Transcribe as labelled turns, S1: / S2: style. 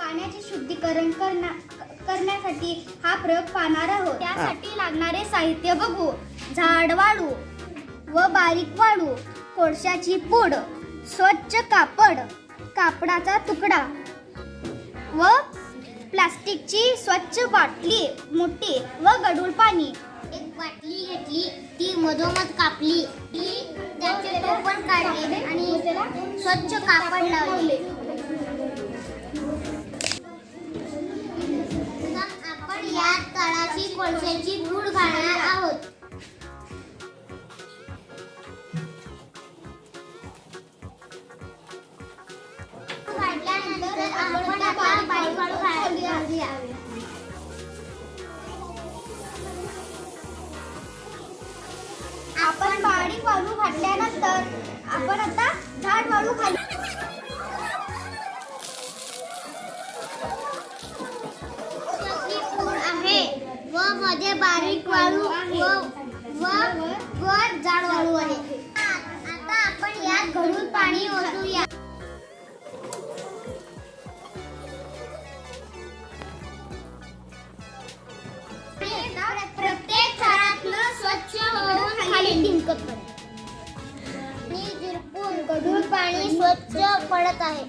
S1: पाण्याचे शुद्धीकरण करण्या करण्यासाठी हा प्रयोग पाहणार आहोत. त्यासाठी लागणारे साहित्य बघू झाड वाळू व बारीक वाळू कोळशाची पूड स्वच्छ कापड कापडाचा तुकडा व प्लास्टिकची स्वच्छ बाटली मोठी व गडूळ पाणी.
S2: एक बाटली घेतली ती मधोमध कापली. ती त्याचे टोपण काढले आणि स्वच्छ कापड लावले. आपण यात तळाची कोळशाची पूड घालणार आहोत. आपण आता वाळू घालूया
S1: आपण वाळू घातल्यानंतर आपण आता झाड वाळू घालू
S2: मध्ये बारीक वाळू व व वर जाड वाळू आहे. आता आपण यात घडून पाणी ओतूया. प्रत्येक थरातलं स्वच्छ होऊन खाली टिंकत पडे आणि झिरपून गढूळ पाणी स्वच्छ पडत आहे.